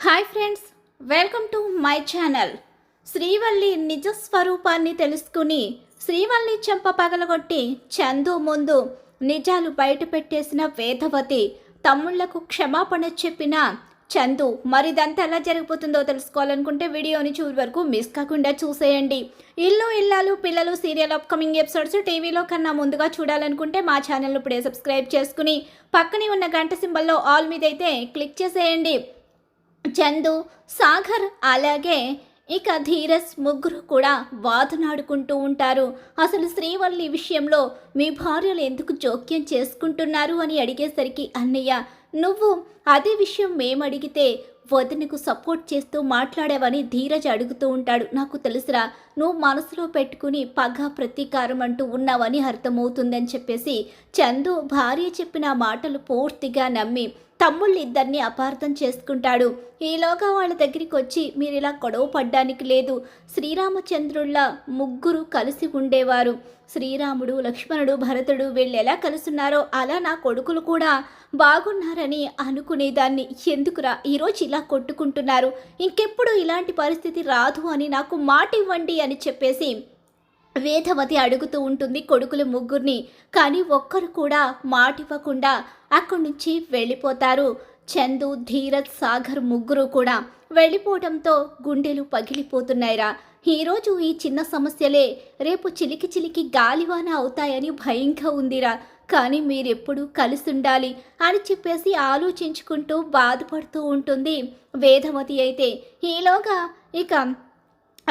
Hi friends welcome to my channel. Srivalli నిజ స్వరూపాన్ని తెలుసుకుని శ్రీవల్లి చెంప పగలగొట్టి చందు ముందు నిజాలు బయట పెట్టేసిన వేదవతి తమ్ముళ్ళకు క్షమాపణ చెప్పిన చందు. మరిదంతా ఎలా జరిగిపోతుందో తెలుసుకోవాలనుకుంటే వీడియోని చూడు వరకు మిస్ కాకుండా చూసేయండి. ఇల్లు ఇల్లాలు పిల్లలు సీరియల్ అప్కమింగ్ ఎపిసోడ్స్ టీవీలో కన్నా ముందుగా చూడాలనుకుంటే మా ఛానల్ ఇప్పుడే సబ్స్క్రైబ్ చేసుకుని పక్కనే ఉన్న గంట సింబల్లో ఆల్ మీద అయితే క్లిక్ చేసేయండి. చందు సాగర్ అలాగే ఇక ధీరస్ ముగ్గురు కూడా వాదనాడుకుంటూ ఉంటారు. అసలు శ్రీవల్లి విషయంలో మీ భార్యలు ఎందుకు జోక్యం చేసుకుంటున్నారు అని అడిగేసరికి అన్నయ్య నువ్వు అదే విషయం మేము అడిగితే వదినకు సపోర్ట్ చేస్తూ మాట్లాడావని ధీరజ్ అడుగుతూ ఉంటాడు. నాకు తెలుసురా నువ్వు మనసులో పెట్టుకుని పగ ప్రతీకారం అంటూ ఉన్నావని అర్థమవుతుందని చెప్పేసి చందు భార్య చెప్పిన మాటలు పూర్తిగా నమ్మి తమ్ముళ్ళిద్దరిని అపార్థం చేసుకుంటాడు. ఈలోగా వాళ్ళ దగ్గరికి వచ్చి మీరు ఇలా గొడవ పడ్డానికి లేదు. శ్రీరామచంద్రుళ్ళ ముగ్గురు కలిసి ఉండేవారు. శ్రీరాముడు లక్ష్మణుడు భరతుడు వీళ్ళు ఎలా కలుసున్నారో అలా నా కొడుకులు కూడా బాగున్నారని అనుకునేదాన్ని. ఎందుకురా? ఈరోజు ఇలా కొట్టుకుంటున్నారు. ఇంకెప్పుడు ఇలాంటి పరిస్థితి రాదు అని నాకు మాట ఇవ్వండి అని చెప్పేసి వేదవతి అడుగుతూ ఉంటుంది కొడుకులు ముగ్గురిని కానీ ఒక్కరు కూడా మాటివ్వకుండా అక్కడి నుంచి వెళ్ళిపోతారు. చందు ధీరజ్ సాగర్ ముగ్గురు కూడా వెళ్ళిపోవడంతో గుండెలు పగిలిపోతున్నాయిరా. ఈరోజు ఈ చిన్న సమస్యలే రేపు చిలికి చిలికి గాలివాన అవుతాయని భయంగా ఉందిరా. కానీ మీరెప్పుడు కలిసి ఉండాలి అని చెప్పేసి ఆలోచించుకుంటూ బాధపడుతూ ఉంటుంది వేదవతి అయితే. ఈలోగా ఇక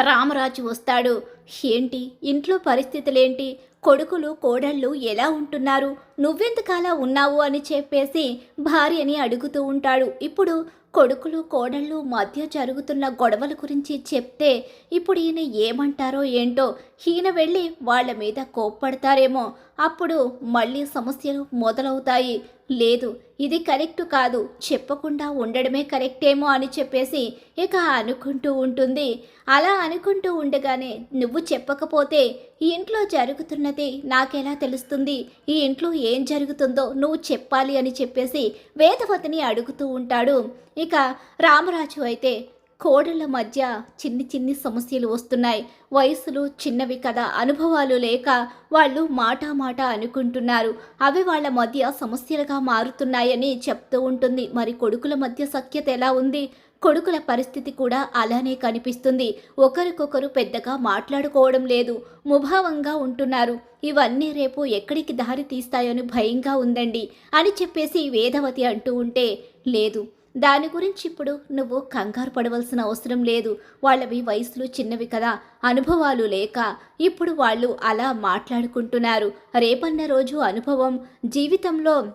రామరాజు వస్తాడు. ఏంటి? ఇంట్లో పరిస్థితులేంటి? కొడుకులు కోడళ్ళు ఎలా ఉంటున్నారు? నువ్వెందుకలా ఉన్నావు అని చెప్పేసి భార్యని అడుగుతూ ఉంటాడు. ఇప్పుడు కొడుకులు కోడళ్ళు మధ్య జరుగుతున్న గొడవల గురించి చెప్తే ఇప్పుడు ఈయన ఏమంటారో ఏంటో ఈయన వెళ్ళి వాళ్ళ మీద కోప్పడతారేమో. అప్పుడు మళ్ళీ సమస్యలు మొదలవుతాయి. లేదు ఇది కరెక్ట్ కాదు. చెప్పకుండా ఉండడమే కరెక్టేమో అని చెప్పేసి ఇక అనుకుంటూ ఉంటుంది. అలా అనుకుంటూ ఉండగానే నువ్వు చెప్పకపోతే ఈ ఇంట్లో జరుగుతున్నది నాకెలా తెలుస్తుంది? ఈ ఇంట్లో ఏం జరుగుతుందో నువ్వు చెప్పాలి అని చెప్పేసి వేదవతిని అడుగుతూ ఉంటాడు. ఇక రామరాజు అయితే కోడళ్ళ మధ్య చిన్ని చిన్ని సమస్యలు వస్తున్నాయి. వయసులు చిన్నవి కదా అనుభవాలు లేక వాళ్ళు మాట మాట అనుకుంటున్నారు. అవి వాళ్ళ మధ్య సమస్యలుగా మారుతున్నాయని చెప్తూ ఉంటుంది. మరి కొడుకుల మధ్య సఖ్యత ఎలా ఉంది? కొడుకుల పరిస్థితి కూడా అలానే కనిపిస్తుంది. ఒకరికొకరు పెద్దగా మాట్లాడుకోవడం లేదు. ముభావంగా ఉంటున్నారు. ఇవన్నీ రేపు ఎక్కడికి దారి తీస్తాయని భయంగా ఉందండి అని చెప్పేసి వేదవతి అంటూ ఉంటే లేదు. దాని గురించి ఇప్పుడు నువ్వు కంగారు పడవలసిన అవసరం లేదు. వాళ్ళవి వయసులు చిన్నవి కదా అనుభవాలు లేక ఇప్పుడు వాళ్ళు అలా మాట్లాడుకుంటున్నారు. రేపన్న రోజు అనుభవం జీవితంలో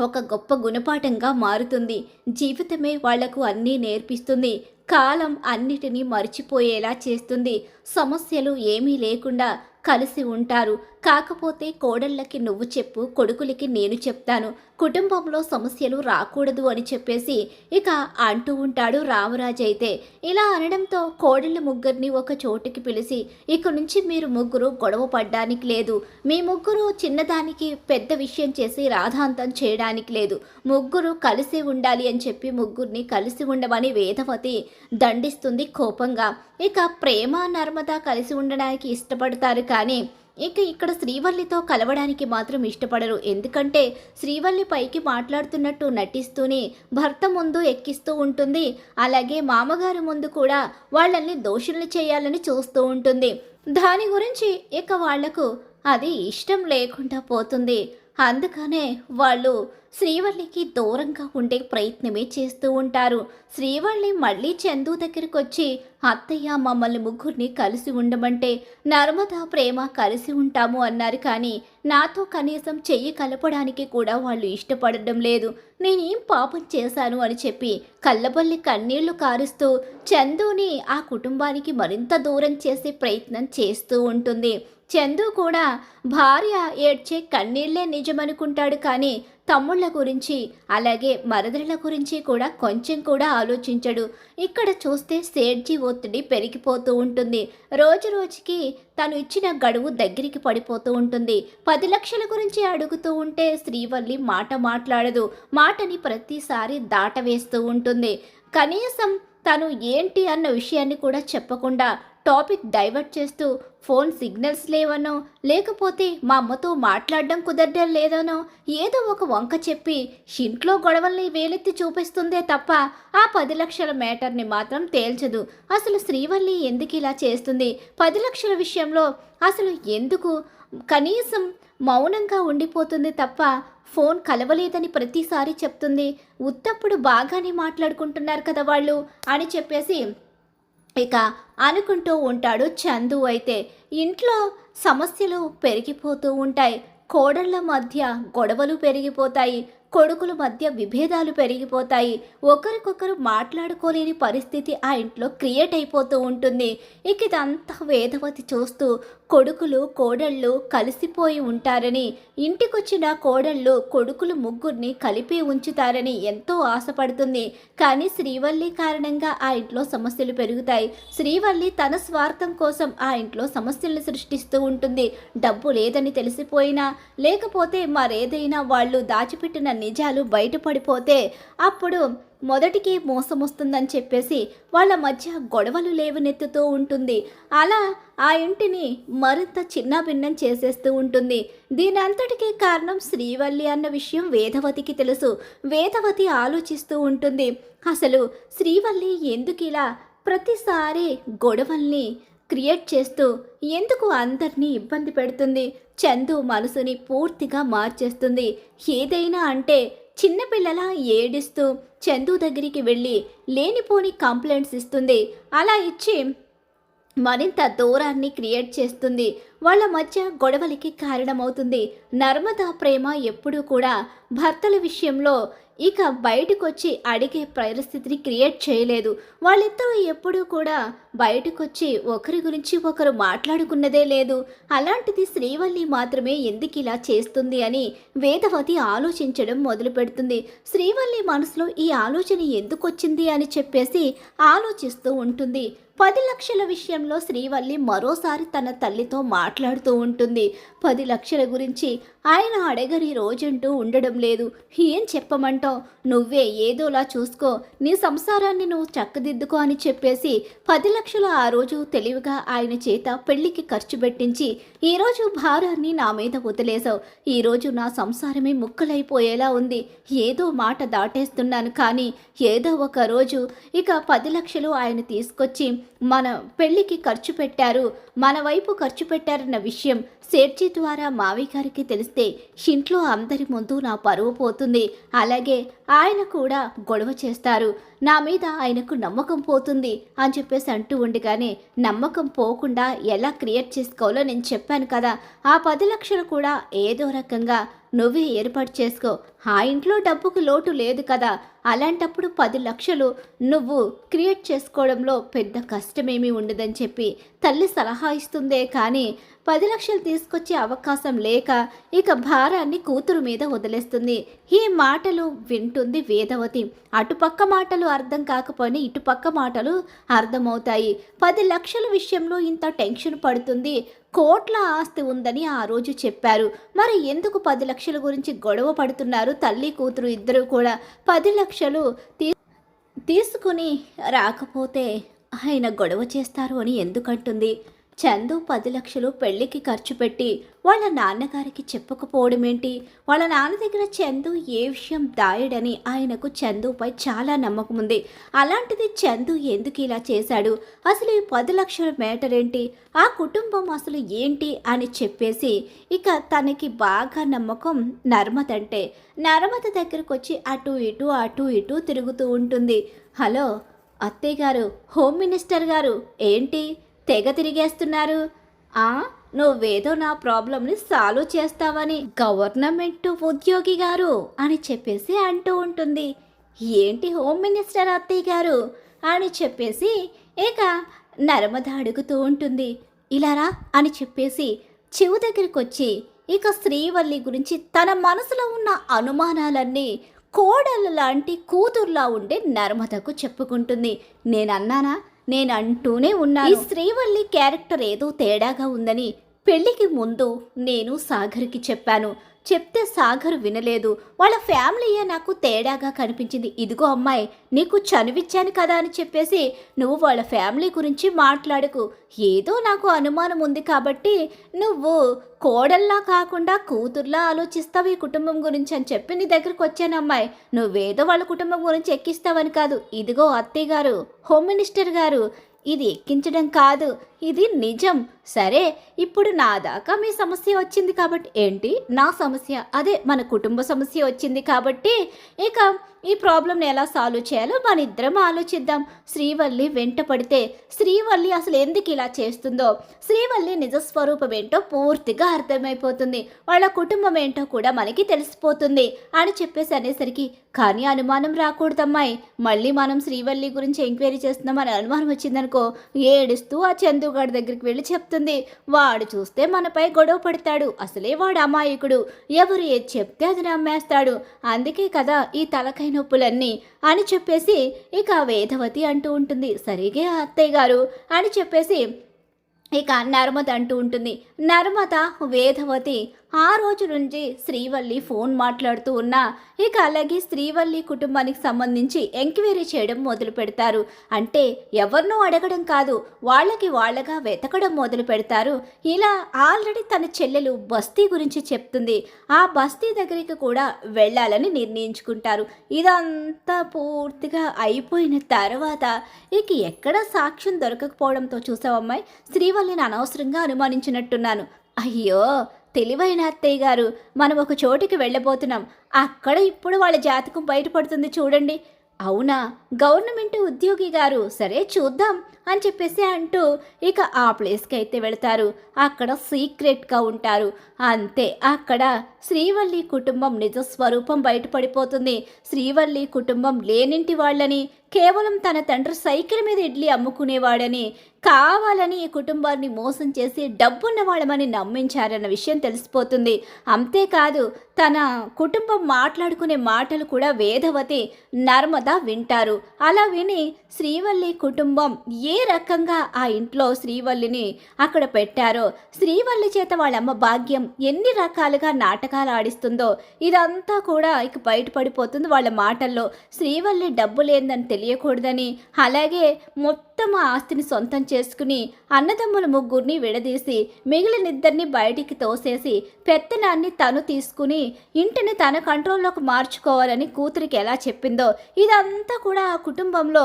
ఒక గొప్ప గుణపాఠంగా మారుతుంది. జీవితమే వాళ్ళకు అన్నీ నేర్పిస్తుంది. కాలం అన్నిటినీ మర్చిపోయేలా చేస్తుంది. సమస్యలు ఏమీ లేకుండా కలిసి ఉంటారు. కాకపోతే కోడళ్ళకి నువ్వు చెప్పు కొడుకులకి నేను చెప్తాను. కుటుంబంలో సమస్యలు రాకూడదు అని చెప్పేసి ఇక అంటూ ఉంటాడు రామరాజు అయితే. ఇలా అనడంతో కోడళ్ళ ముగ్గురిని ఒక చోటుకి పిలిచి ఇక నుంచి మీరు ముగ్గురు గొడవ పడ్డానికి లేదు. మీ ముగ్గురు చిన్నదానికి పెద్ద విషయం చేసి రాధాంతం చేయడానికి లేదు. ముగ్గురు కలిసి ఉండాలి అని చెప్పి ముగ్గురిని కలిసి ఉండమని వేదవతి దండిస్తుంది కోపంగా. ఇక ప్రేమ నర్మద కలిసి ఉండడానికి ఇష్టపడతారు కానీ ఇక ఇక్కడ శ్రీవల్లితో కలవడానికి మాత్రం ఇష్టపడరు. ఎందుకంటే శ్రీవల్లి పైకి మాట్లాడుతున్నట్టు నటిస్తూనే భర్త ముందు ఎక్కిస్తూ ఉంటుంది. అలాగే మామగారి ముందు కూడా వాళ్ళని దోషుల్ని చేయాలని చూస్తూ ఉంటుంది. దాని గురించి ఇక వాళ్ళకు అది ఇష్టం లేకుండా పోతుంది. అందుకనే వాళ్ళు శ్రీవల్లికి దూరంగా ఉండే ప్రయత్నమే చేస్తూ ఉంటారు. శ్రీవల్లి మళ్ళీ చందు దగ్గరికి వచ్చి అత్తయ్య మమ్మల్ని ముగ్గురిని కలిసి ఉండమంటే నర్మదా ప్రేమ కలిసి ఉంటాము అన్నారు. కానీ నాతో కనీసం చెయ్యి కలపడానికి కూడా వాళ్ళు ఇష్టపడడం లేదు. నేనేం పాపం చేశాను అని చెప్పి కళ్ళబల్లి కన్నీళ్ళు కారుస్తూ చందుని ఆ కుటుంబానికి మరింత దూరం చేసే ప్రయత్నం చేస్తూ ఉంటుంది. చందు కూడా భార్య ఏడ్చే కన్నీళ్ళే నిజమనుకుంటాడు. కానీ తమ్ముళ్ళ గురించి అలాగే మరదల గురించి కూడా కొంచెం కూడా ఆలోచించడు. ఇక్కడ చూస్తే సేడ్జీ ఒత్తిడి పెరిగిపోతూ ఉంటుంది. రోజు రోజుకి తను ఇచ్చిన గడువు దగ్గరికి పడిపోతూ ఉంటుంది. పది లక్షల గురించి అడుగుతూ ఉంటే శ్రీవల్లి మాట మాట్లాడదు. మాటని ప్రతిసారి దాటవేస్తూ ఉంటుంది. కనీసం తను ఏంటి అన్న విషయాన్ని కూడా చెప్పకుండా టాపిక్ డైవర్ట్ చేస్తూ ఫోన్ సిగ్నల్స్ లేవనో లేకపోతే మా అమ్మతో మాట్లాడడం కుదరడం లేదనో ఏదో ఒక వంక చెప్పి ఇంట్లో గొడవల్ని వేలెత్తి చూపిస్తుందే తప్ప ఆ పది లక్షల మేటర్ని మాత్రం తేల్చదు. అసలు శ్రీవల్లి ఎందుకు ఇలా చేస్తుంది? పది లక్షల విషయంలో అసలు ఎందుకు? కనీసం మౌనంగా ఉండిపోతుంది తప్ప ఫోన్ కలవలేదని ప్రతిసారి చెప్తుంది. ఉత్తప్పుడు బాగానే మాట్లాడుకుంటున్నారు కదా వాళ్ళు అని చెప్పేసి ఇక అనుకుంటూ ఉంటాడు చందు అయితే. ఇంట్లో సమస్యలు పెరిగిపోతూ ఉంటాయి. కోడళ్ళ మధ్య గొడవలు పెరిగిపోతాయి. కొడుకుల మధ్య విభేదాలు పెరిగిపోతాయి. ఒకరికొకరు మాట్లాడుకోలేని పరిస్థితి ఆ ఇంట్లో క్రియేట్ అయిపోతూ ఉంటుంది. ఇక ఇదంతా వేదవతి చూస్తూ కొడుకులు కోడళ్ళు కలిసిపోయి ఉంటారని ఇంటికొచ్చిన కోడళ్ళు కొడుకులు ముగ్గురిని కలిపి ఉంచుతారని ఎంతో ఆశపడుతుంది. కానీ శ్రీవల్లి కారణంగా ఆ ఇంట్లో సమస్యలు పెరుగుతాయి. శ్రీవల్లి తన స్వార్థం కోసం ఆ ఇంట్లో సమస్యలను సృష్టిస్తూ ఉంటుంది. డబ్బు లేదని తెలిసిపోయినా లేకపోతే మరేదైనా వాళ్ళు దాచిపెట్టిన నిజాలు బయటపడిపోతే అప్పుడు మొదటికి మోసం వస్తుందని చెప్పేసి వాళ్ళ మధ్య గొడవలు లేవనెత్తుతూ ఉంటుంది. అలా ఆ ఇంటిని మరింత చిన్నాభిన్నం చేసేస్తూ ఉంటుంది. దీనంతటికీ కారణం శ్రీవల్లి అన్న విషయం వేదవతికి తెలుసు. వేదవతి ఆలోచిస్తూ ఉంటుంది. అసలు శ్రీవల్లి ఎందుకు ఇలా ప్రతిసారి గొడవల్ని క్రియేట్ చేస్తూ ఎందుకు అందరినీ ఇబ్బంది పెడుతుంది? చందు మనసుని పూర్తిగా మార్చేస్తుంది. ఏదైనా అంటే చిన్నపిల్లల ఏడిస్తూ చందు దగ్గరికి వెళ్ళి లేనిపోని కంప్లైంట్స్ ఇస్తుంది. అలా ఇచ్చి మరింత దూరాన్ని క్రియేట్ చేస్తుంది. వాళ్ళ మధ్య గొడవలకి కారణమవుతుంది. నర్మదా ప్రేమ ఎప్పుడూ కూడా భర్తల విషయంలో ఇక బయటకొచ్చి అడిగే పరిస్థితిని క్రియేట్ చేయలేదు. వాళ్ళిద్దరూ ఎప్పుడూ కూడా బయటకొచ్చి ఒకరి గురించి ఒకరు మాట్లాడుకున్నదే లేదు. అలాంటిది శ్రీవల్లి మాత్రమే ఎందుకు ఇలా చేస్తుంది అని వేదవతి ఆలోచించడం మొదలు పెడుతుంది శ్రీవల్లి మనసులో ఈ ఆలోచన ఎందుకు వచ్చింది అని చెప్పేసి ఆలోచిస్తూ ఉంటుంది. పది లక్షల విషయంలో శ్రీవల్లి మరోసారి తన తల్లితో మాట్లాడుతూ ఉంటుంది. పది లక్షల గురించి ఆయన అడగని రోజంటూ ఉండడం లేదు. ఏం చెప్పమంటావు? నువ్వే ఏదోలా చూసుకో. నీ సంసారాన్ని నువ్వు చక్కదిద్దుకో అని చెప్పేసి పది లక్షలు ఆ రోజు తెలివిగా ఆయన చేత పెళ్ళికి ఖర్చు పెట్టించి ఈరోజు భారాన్ని నా మీద వదిలేశావు. ఈరోజు నా సంసారమే ముక్కలైపోయేలా ఉంది. ఏదో మాట దాటేస్తున్నాను కానీ ఏదో ఒక రోజు ఇక పది లక్షలు ఆయన తీసుకొచ్చి మన పెళ్ళికి ఖర్చు పెట్టారు మన వైపు ఖర్చు పెట్టారన్న విషయం సేట్జీ ద్వారా మావి గారికి తెలిస్తే ఇంట్లో అందరి ముందు నా పరువు పోతుంది. అలాగే ఆయన కూడా గొడవ చేస్తారు. నా మీద ఆయనకు నమ్మకం పోతుంది అని చెప్పేసి అంటూ ఉండగానే నమ్మకం పోకుండా ఎలా క్రియేట్ చేసుకోవాలో నేను చెప్పాను కదా. ఆ పది లక్షలు కూడా ఏదో రకంగా నువ్వే ఏర్పాటు చేసుకో. ఆ ఇంట్లో డబ్బుకు లోటు లేదు కదా. అలాంటప్పుడు పది లక్షలు నువ్వు క్రియేట్ చేసుకోవడంలో పెద్ద కష్టమేమీ ఉండదని చెప్పి తల్లి సలహా ఇస్తుందే కానీ పది లక్షలు తీసుకొచ్చే అవకాశం లేక ఇక భారాన్ని కూతురు మీద వదిలేస్తుంది. ఈ మాటలు వింటుంది వేదవతి. అటుపక్క మాటలు అర్థం కాకపోయినా ఇటుపక్క మాటలు అర్థమవుతాయి. పది లక్షల విషయంలో ఇంత టెన్షన్ పడుతుంది. కోట్ల ఆస్తి ఉందని ఆ రోజు చెప్పారు. మరి ఎందుకు పది లక్షల గురించి గొడవ పడుతున్నారు తల్లి కూతురు ఇద్దరు కూడా? పది లక్షలు తీ తీసుకుని రాకపోతే ఆయన గొడవ చేస్తారు అని ఎందుకంటుంది? చందు పది లక్షలు పెళ్ళికి ఖర్చు పెట్టి వాళ్ళ నాన్నగారికి చెప్పకపోవడమేంటి? వాళ్ళ నాన్న దగ్గర చందు ఏ విషయం దాయడని ఆయనకు చందుపై చాలా నమ్మకం ఉంది. అలాంటిది చందు ఎందుకు ఇలా చేశాడు? అసలు ఈ పది లక్షల మేటర్ ఏంటి? ఆ కుటుంబం అసలు ఏంటి? అని చెప్పేసి ఇక తనకి బాగా నమ్మకం నర్మద అంటే. నర్మద దగ్గరకు వచ్చి అటు ఇటు అటు ఇటు తిరుగుతూ ఉంటుంది. హలో అత్తయ్య గారు హోమ్ మినిస్టర్ గారు ఏంటి? తెగ తిరిగేస్తున్నారు. ఆ నువ్వేదో నా ప్రాబ్లంని సాల్వ్ చేస్తావని గవర్నమెంట్ ఉద్యోగి గారు అని చెప్పేసి అంటూ ఉంటుంది. ఏంటి హోమ్ మినిస్టర్ అత్తయ్య గారు అని చెప్పేసి ఇక నర్మద అడుగుతూ ఉంటుంది. ఇలారా అని చెప్పేసి చెవు దగ్గరికి వచ్చి ఇక శ్రీవల్లి గురించి తన మనసులో ఉన్న అనుమానాలన్నీ కోడళ్ళ లాంటి కూతుర్లా ఉండే నర్మదకు చెప్పుకుంటుంది. నేనన్నానా? నేను అంటూనే ఉన్నాను. ఈ శ్రీవల్లి క్యారెక్టర్ ఏదో తేడాగా ఉందని పెళ్ళికి ముందు నేను సాగర్కి చెప్పాను. చెప్తే సాగర్ వినలేదు. వాళ్ళ ఫ్యామిలీయే నాకు తేడాగా కనిపించింది. ఇదిగో అమ్మాయి నీకు చనువిచ్చాను కదా అని చెప్పేసి నువ్వు వాళ్ళ ఫ్యామిలీ గురించి మాట్లాడుకు. ఏదో నాకు అనుమానం ఉంది కాబట్టి నువ్వు కోడల్లా కాకుండా కూతుర్లా ఆలోచిస్తావు ఈ కుటుంబం గురించి అని చెప్పి నీ దగ్గరకు వచ్చాను అమ్మాయి. నువ్వేదో వాళ్ళ కుటుంబం గురించి ఎక్కిస్తావని కాదు. ఇదిగో అత్తయ్య గారు హోమ్ మినిస్టర్ గారు ఇది ఎక్కించడం కాదు. ఇది నిజం. సరే ఇప్పుడు నా దాకా మీ సమస్య వచ్చింది కాబట్టి ఏంటి? నా సమస్య? అదే మన కుటుంబ సమస్య వచ్చింది కాబట్టి ఇక ఈ ప్రాబ్లంని ఎలా సాల్వ్ చేయాలో మన ఇద్దరం ఆలోచిద్దాం. శ్రీవల్లి వెంట పడితే శ్రీవల్లి అసలు ఎందుకు ఇలా చేస్తుందో? శ్రీవల్లి నిజస్వరూపం ఏంటో పూర్తిగా అర్థమైపోతుంది. వాళ్ళ కుటుంబం ఏంటో కూడా మనకి తెలిసిపోతుంది అని చెప్పేసి అనేసరికి కానీ అనుమానం రాకూడదమ్మాయి. మళ్ళీ మనం శ్రీవల్లి గురించి ఎంక్వైరీ చేస్తున్నాం అని అనుమానం వచ్చిందనుకో ఏడుస్తూ ఆ చందు చందుగాడి దగ్గరికి వెళ్ళి చెప్తుంది. వాడు చూస్తే మనపై గొడవ పడతాడు. అసలే వాడు అమాయకుడు. ఎవరు ఏది చెప్తే అది నమ్మేస్తాడు. అందుకే కదా ఈ తలకాయ నొప్పులన్నీ అని చెప్పేసి ఇక వేదవతి అంటూ ఉంటుంది. సరిగే అత్తయ్య గారు అని చెప్పేసి ఇక నర్మద అంటూ ఉంటుంది. నర్మద వేదవతి ఆ రోజు నుంచి శ్రీవల్లి ఫోన్ మాట్లాడుతూ ఉన్నా. ఇక అలాగే శ్రీవల్లి కుటుంబానికి సంబంధించి ఎంక్వైరీ చేయడం మొదలు పెడతారు. అంటే ఎవరినో అడగడం కాదు వాళ్ళకి వాళ్ళగా వెతకడం మొదలు పెడతారు. ఇలా ఆల్రెడీ తన చెల్లెలు బస్తీ గురించి చెప్తుంది. ఆ బస్తీ దగ్గరికి కూడా వెళ్ళాలని నిర్ణయించుకుంటారు. ఇదంతా పూర్తిగా అయిపోయిన తర్వాత ఇక ఎక్కడ సాక్ష్యం దొరకకపోవడంతో చూసావమ్మాయి? నేను అనవసరంగా అనుమానించినట్టున్నాను. అయ్యో తెలివైన అత్తయ్య గారు మనం ఒక చోటికి వెళ్ళబోతున్నాం. అక్కడ ఇప్పుడు వాళ్ళ జాతకం బయటపడుతుంది చూడండి. అవునా? గవర్నమెంట్ ఉద్యోగి గారు సరే చూద్దాం అని చెప్పేసి అంటూ ఇక ఆ ప్లేస్కి అయితే వెళతారు. అక్కడ సీక్రెట్గా ఉంటారు. అంతే అక్కడ శ్రీవల్లి కుటుంబం నిజ స్వరూపం బయటపడిపోతుంది. శ్రీవల్లి కుటుంబం లేనింటి వాళ్ళని కేవలం తన తండ్రి సైకిల్ మీద ఇడ్లీ అమ్ముకునేవాడని కావాలని ఈ కుటుంబాన్ని మోసం చేసి డబ్బున్న వాళ్ళమని నమ్మించారన్న విషయం తెలిసిపోతుంది. అంతేకాదు తన కుటుంబం మాట్లాడుకునే మాటలు కూడా వేదవతి నర్మద వింటారు. అలా విని శ్రీవల్లి కుటుంబం ఏ రకంగా ఆ ఇంట్లో శ్రీవల్లిని అక్కడ పెట్టారో శ్రీవల్లి చేత వాళ్ళమ్మ భాగ్యం ఎన్ని రకాలుగా నాటకాలు ఆడిస్తుందో ఇదంతా కూడా ఇక బయటపడిపోతుంది వాళ్ళ మాటల్లో. శ్రీవల్లి డబ్బు లేదని తెలియకూడదని అలాగే మొత్తం తమ ఆస్తిని సొంతం చేసుకుని అన్నదమ్ముల ముగ్గురిని విడదీసి మిగిలినిద్దరిని బయటికి తోసేసి పెత్తనాన్ని తను తీసుకుని ఇంటిని తన కంట్రోల్లోకి మార్చుకోవాలని కూతురికి ఎలా చెప్పిందో ఇదంతా కూడా ఆ కుటుంబంలో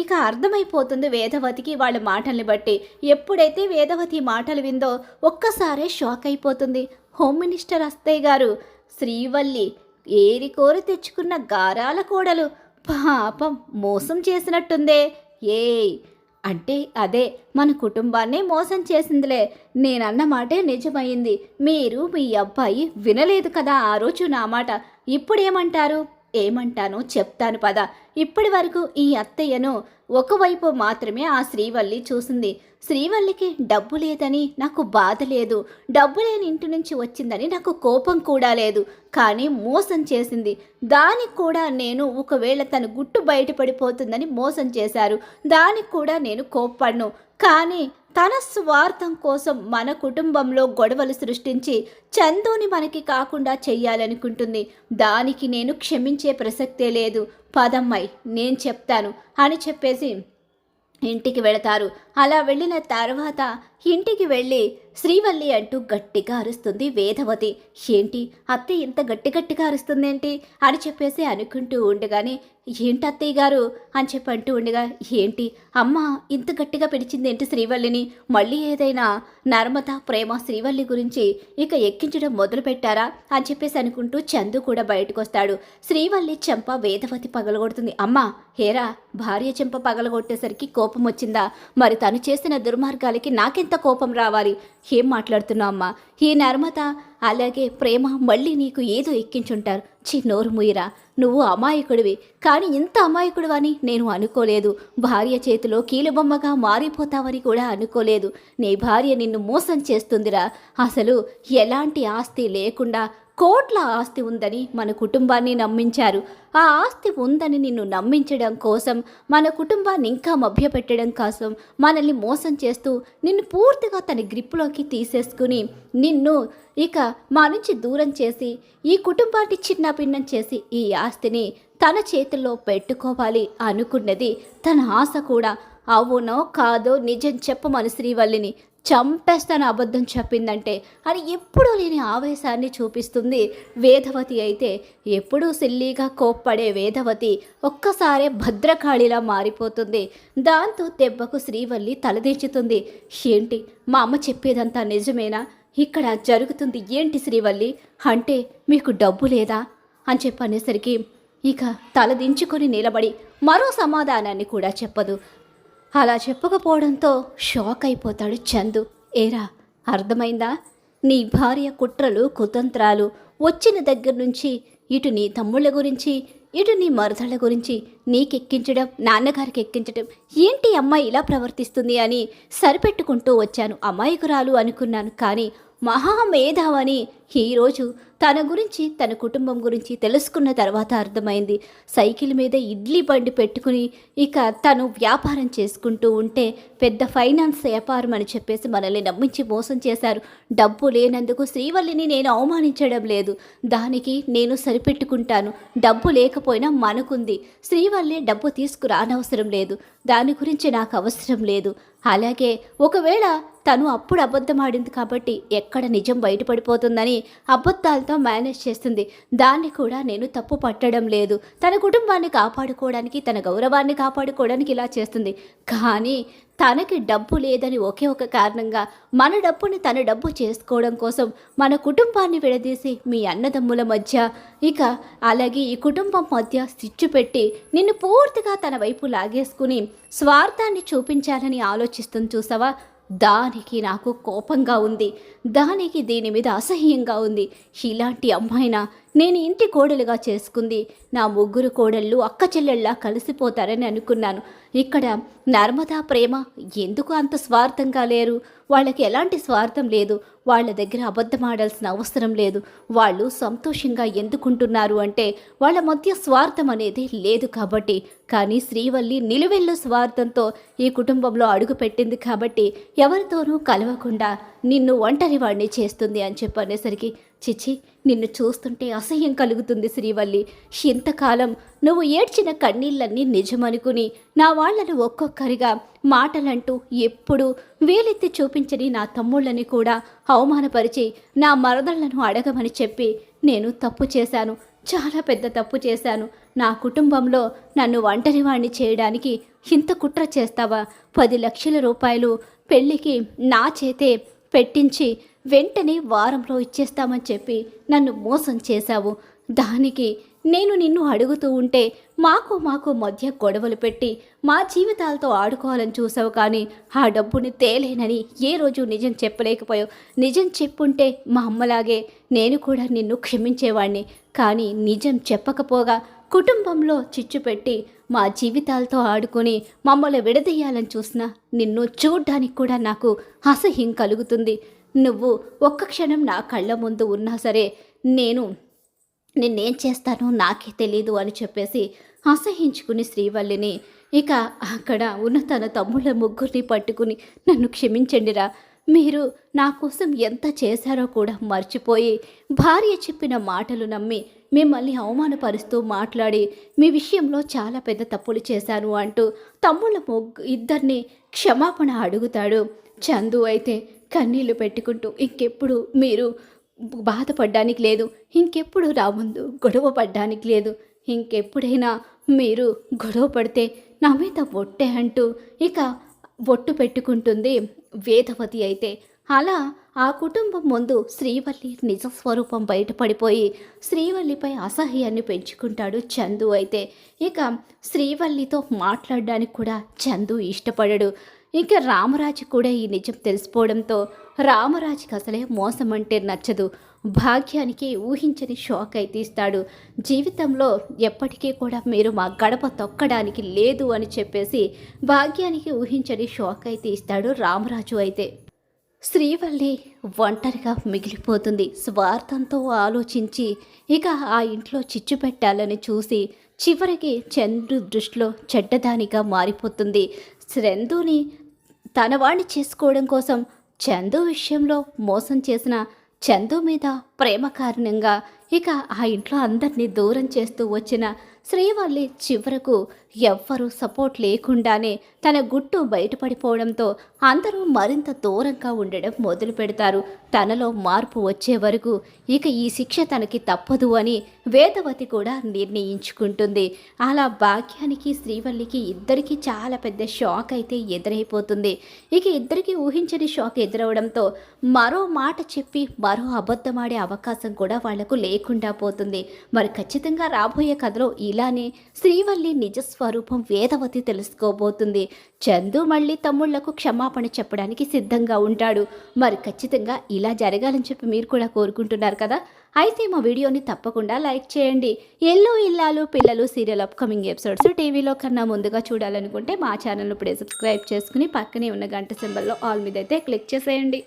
ఇక అర్థమైపోతుంది వేదవతికి వాళ్ళ మాటల్ని బట్టి. ఎప్పుడైతే వేదవతి మాటలు విందో ఒక్కసారే షాక్ అయిపోతుంది. హోమ్ మినిస్టర్ అస్తయ్య గారు శ్రీవల్లి ఏరి కోరి తెచ్చుకున్న గారాల కోడలు. పాపం మోసం చేసినట్టుందే. ఏయ్! అంటే అదే మన కుటుంబాన్నే మోసం చేసిందిలే. నేనన్న మాటే నిజమైంది. మీరు మీ అబ్బాయి వినలేదు కదా ఆ రోజు నా మాట. ఇప్పుడేమంటారు? ఏమంటానో చెప్తాను పద. ఇప్పటి వరకు ఈ అత్తయ్యను ఒకవైపు మాత్రమే ఆ శ్రీవల్లి చూసింది. శ్రీవల్లికి డబ్బు లేదని నాకు బాధ లేదు. డబ్బు లేని ఇంటి నుంచి వచ్చిందని నాకు కోపం కూడా లేదు. కానీ మోసం చేసింది. దానికి కూడా నేను ఒకవేళ తన గుట్టు బయటపడిపోతుందని మోసం చేశారు. దానికి కూడా నేను కోప్పడ్ను. కానీ తన స్వార్థం కోసం మన కుటుంబంలో గొడవలు సృష్టించి చందుని మనకి కాకుండా చెయ్యాలనుకుంటుంది. దానికి నేను క్షమించే ప్రసక్తే లేదు. పదమ్మాయి నేను చెప్తాను అని చెప్పేసి ఇంటికి వెళతారు. అలా వెళ్ళిన తర్వాత ఇంటికి వెళ్ళి శ్రీవల్లి అంటూ గట్టిగా అరుస్తుంది వేదవతి ఏంటి? అత్తయ్య ఇంత గట్టి గట్టిగా అరుస్తుందేంటి? అని చెప్పేసి అనుకుంటూ ఉండగానే ఏంటి అత్తయ్య గారు? అని చెప్పి అంటూ ఉండగా ఏంటి? అమ్మ ఇంత గట్టిగా పిలిచింది ఏంటి శ్రీవల్లిని? మళ్ళీ ఏదైనా నర్మద ప్రేమ శ్రీవల్లి గురించి ఇక ఎక్కించడం మొదలు పెట్టారా? అని చెప్పేసి అనుకుంటూ చందు కూడా బయటకు వస్తాడు శ్రీవల్లి చెంప వేదవతి పగలగొడుతుంది. అమ్మ హేరా భార్య చెంప పగలగొట్టేసరికి కోపం వచ్చిందా మరి తను చేసిన దుర్మార్గాలకి నాకెంత కోపం రావాలి? ఏం మాట్లాడుతున్నావు అమ్మా ఈ నర్మత అలాగే ప్రేమ మళ్ళీ నీకు ఏదో ఎక్కించుంటారు. చి నోరు ముయిరా. నువ్వు అమాయకుడివి. కానీ ఇంత అమాయకుడివని నేను అనుకోలేదు. భార్య చేతిలో కీలుబొమ్మగా మారిపోతావని కూడా అనుకోలేదు. నీ భార్య నిన్ను మోసం చేస్తుందిరా. అసలు ఎలాంటి ఆస్తి లేకుండా కోట్ల ఆస్తి ఉందని మన కుటుంబాన్ని నమ్మించారు. ఆ ఆస్తి ఉందని నిన్ను నమ్మించడం కోసం మన కుటుంబాన్ని ఇంకా మభ్యపెట్టడం కోసం మనల్ని మోసం చేస్తూ నిన్ను పూర్తిగా తన గ్రిప్పులోకి తీసేసుకుని నిన్ను ఇక మా నుంచి దూరం చేసి ఈ కుటుంబాన్ని చిన్నభిన్నం చేసి ఈ ఆస్తిని తన చేతుల్లో పెట్టుకోవాలి అనుకున్నది తన ఆశ కూడా. అవునో కాదో నిజం చెప్పమని శ్రీవల్లిని. చంపేస్తాను అబద్ధం చెప్పిందంటే అని ఎప్పుడూ లేని ఆవేశాన్ని చూపిస్తుంది వేదవతి అయితే. ఎప్పుడూ సిల్లీగా కోప్పడే వేదవతి ఒక్కసారే భద్రకాళిలా మారిపోతుంది. దాంతో దెబ్బకు శ్రీవల్లి తలదించుతుంది. ఏంటి? మా అమ్మ చెప్పేదంతా నిజమేనా? ఇక్కడ జరుగుతుంది ఏంటి శ్రీవల్లి? అంటే మీకు డబ్బు లేదా? అని చెప్పనేసరికి ఇక తలదించుకొని నిలబడి మరో సమాధానాన్ని కూడా చెప్పదు. అలా చెప్పకపోవడంతో షాక్ అయిపోతాడు చందు. ఏరా అర్థమైందా? నీ భార్య కుట్రలు కుతంత్రాలు వచ్చిన దగ్గర నుంచి ఇటు నీ తమ్ముళ్ళ గురించి ఇటు నీ మరదళ్ళ గురించి నీకెక్కించడం నాన్నగారికి ఎక్కించడం ఏంటి అమ్మాయి ఇలా ప్రవర్తిస్తుంది అని సరిపెట్టుకుంటూ వచ్చాను. అమాయకురాలు అనుకున్నాను కానీ మహామేధావని ఈరోజు తన గురించి తన కుటుంబం గురించి తెలుసుకున్న తర్వాత అర్థమైంది. సైకిల్ మీద ఇడ్లీ బండి పెట్టుకుని ఇక తను వ్యాపారం చేసుకుంటూ ఉంటే పెద్ద ఫైనాన్స్ వ్యాపారం అని చెప్పేసి మనల్ని నమ్మించి మోసం చేశారు. డబ్బు లేనందుకు శ్రీవల్లిని నేను అవమానించడం లేదు. దానికి నేను సరిపెట్టుకుంటాను. డబ్బు లేకపోయినా మనకుంది. శ్రీవల్లి డబ్బు తీసుకురానవసరం లేదు. దాని గురించి నాకు అవసరం లేదు. అలాగే ఒకవేళ తను అప్పుడు అబద్ధం ఆడింది కాబట్టి ఎక్కడ నిజం బయటపడిపోతుందని అబద్ధాలతో మేనేజ్ చేస్తుంది. దాన్ని కూడా నేను తప్పు పట్టడం లేదు. తన కుటుంబాన్ని కాపాడుకోవడానికి తన గౌరవాన్ని కాపాడుకోవడానికి ఇలా చేస్తుంది. కానీ తనకి డబ్బు లేదని ఒకే ఒక కారణంగా మన డబ్బుని తన డబ్బు చేసుకోవడం కోసం మన కుటుంబాన్ని విడదీసి మీ అన్నదమ్ముల మధ్య ఇక అలాగే ఈ కుటుంబం మధ్య స్టిచ్చు పెట్టి నిన్ను పూర్తిగా తన వైపు లాగేసుకుని స్వార్థాన్ని చూపించాలని ఆలోచిస్తుంది చూసావా? దానికి నాకు కోపంగా ఉంది. దానికి దీని మీద అసహ్యంగా ఉంది. ఇలాంటి అమ్మాయినా నేను ఇంటి కోడలుగా చేసుకుంది. నా ముగ్గురు కోడళ్ళు అక్క చెల్లెళ్ళ కలిసిపోతారని అనుకున్నాను. ఇక్కడ నర్మదా ప్రేమ ఎందుకు అంత స్వార్థంగా లేరు? వాళ్ళకి ఎలాంటి స్వార్థం లేదు. వాళ్ళ దగ్గర అబద్ధం ఆడాల్సిన అవసరం లేదు. వాళ్ళు సంతోషంగా ఎందుకుంటున్నారు అంటే వాళ్ళ మధ్య స్వార్థం అనేది లేదు కాబట్టి. కానీ శ్రీవల్లి నిలువెల్లు స్వార్థంతో ఈ కుటుంబంలో అడుగు పెట్టింది కాబట్టి ఎవరితోనూ కలవకుండా నిన్ను ఒంటరి వాడిని చేస్తుంది అని చెప్పనేసరికి చిచి నిన్ను చూస్తుంటే అసహ్యం కలుగుతుంది శ్రీవల్లి. ఇంతకాలం నువ్వు ఏడ్చిన కన్నీళ్ళన్నీ నిజమనుకుని నా వాళ్ళను ఒక్కొక్కరిగా మాటలంటూ ఎప్పుడు వేలెత్తి చూపించని నా తమ్ముళ్ళని కూడా అవమానపరిచి నా మరదళ్ళను అడగమని చెప్పి నేను తప్పు చేశాను. చాలా పెద్ద తప్పు చేశాను. నా కుటుంబంలో నన్ను ఒంటరివాణ్ణి చేయడానికి ఇంత కుట్ర చేస్తావా? పది లక్షల రూపాయలు పెళ్ళికి నా చేతే పెట్టించి వెంటనే వారంలో ఇచ్చేస్తామని చెప్పి నన్ను మోసం చేశావు. దానికి నేను నిన్ను అడుగుతూ ఉంటే మాకు మాకు మధ్య గొడవలు పెట్టి మా జీవితాలతో ఆడుకోవాలని చూసావు కానీ ఆ డబ్బుని తేలేనని ఏ రోజు నిజం చెప్పలేకపోయావు. నిజం చెప్పుంటే మా అమ్మలాగే నేను కూడా నిన్ను క్షమించేవాణ్ణి. కానీ నిజం చెప్పకపోగా కుటుంబంలో చిచ్చు పెట్టి మా జీవితాలతో ఆడుకొని మమ్మల్ని విడదీయాలని చూసినా నిన్ను చూడ్డానికి కూడా నాకు అసహ్యం కలుగుతుంది. నువ్వు ఒక్క క్షణం నా కళ్ళ ముందు ఉన్నా సరే నేను నిన్నేం చేస్తానో నాకే తెలీదు అని చెప్పేసి అసహించుకుని శ్రీవల్లిని. ఇక అక్కడ ఉన్న తన తమ్ముళ్ళ ముగ్గురిని పట్టుకుని నన్ను క్షమించండిరా. మీరు నా కోసం ఎంత చేశారో కూడా మర్చిపోయి భార్య చెప్పిన మాటలు నమ్మి మిమ్మల్ని అవమానపరుస్తూ మాట్లాడి మీ విషయంలో చాలా పెద్ద తప్పులు చేశాను అంటూ తమ్ముళ్ళ ముగ్గు ఇద్దరిని క్షమాపణ అడుగుతాడు. చందు అయితే కన్నీళ్ళు పెట్టుకుంటూ ఇంకెప్పుడు మీరు బాధపడ్డానికి లేదు ఇంకెప్పుడు నా ముందు గొడవ పడ్డానికి లేదు ఇంకెప్పుడైనా మీరు గొడవ పడితే నా మీద ఒట్టే అంటూ ఇక ఒట్టు పెట్టుకుంటుంది వేదవతి అయితే. అలా ఆ కుటుంబం ముందు శ్రీవల్లి నిజ స్వరూపం బయటపడిపోయి శ్రీవల్లిపై అసహ్యాన్ని పెంచుకుంటాడు చందు అయితే. ఇక శ్రీవల్లితో మాట్లాడడానికి కూడా చందు ఇష్టపడడు. ఇంకా రామరాజు కూడా ఈ నిజం తెలిసిపోవడంతో రామరాజుకి అసలే మోసం అంటే నచ్చదు. భాగ్యానికి ఊహించని షాక్ అయితే ఇస్తాడు జీవితంలో ఎప్పటికీ కూడా మీరు మా గడప తొక్కడానికి లేదు అని చెప్పేసి భాగ్యానికి ఊహించని షాక్ అయితే ఇస్తాడు రామరాజు అయితే. శ్రీవల్లి ఒంటరిగా మిగిలిపోతుంది. స్వార్థంతో ఆలోచించి ఇక ఆ ఇంట్లో చిచ్చు పెట్టాలని చూసి చివరికి చంద్రు దృష్టిలో చెడ్డదానిగా మారిపోతుంది. చందుని తనవాణ్ణి చేసుకోవడం కోసం చందు విషయంలో మోసం చేసిన చందు మీద ప్రేమ కారణంగా ఇక ఆ ఇంట్లో అందరినీ దూరం చేస్తూ వచ్చిన శ్రీవల్లి చివరకు ఎవ్వరూ సపోర్ట్ లేకుండానే తన గుట్టు బయటపడిపోవడంతో అందరూ మరింత దూరంగా ఉండడం మొదలు పెడతారు. తనలో మార్పు వచ్చే వరకు ఇక ఈ శిక్ష తనకి తప్పదు అని వేదవతి కూడా నిర్ణయించుకుంటుంది. అలా భాగ్యానికి శ్రీవల్లికి ఇద్దరికీ చాలా పెద్ద షాక్ అయితే ఎదురైపోతుంది. ఇక ఇద్దరికి ఊహించని షాక్ ఎదురవడంతో మరో మాట చెప్పి మరో అబద్ధమాడే అవకాశం కూడా వాళ్ళకు లేకుండా పోతుంది. మరి ఖచ్చితంగా రాబోయే కథలో ఈ ఇలానే శ్రీవల్లి నిజ స్వరూపం వేదవతి తెలుసుకోబోతుంది. చందు మళ్ళీ తమ్ముళ్ళకు క్షమాపణ చెప్పడానికి సిద్ధంగా ఉంటాడు. మరి ఖచ్చితంగా ఇలా జరగాలని చెప్పి మీరు కూడా కోరుకుంటున్నారు కదా? అయితే మా వీడియోని తప్పకుండా లైక్ చేయండి. ఎల్లు ఇల్లాలు పిల్లలు సీరియల్ అప్కమింగ్ ఎపిసోడ్స్ టీవీలో కన్నా ముందుగా చూడాలనుకుంటే మా ఛానల్ ఇప్పుడే సబ్స్క్రైబ్ చేసుకుని పక్కనే ఉన్న గంట సింబల్లో ఆల్ మీద అయితే క్లిక్ చేసేయండి.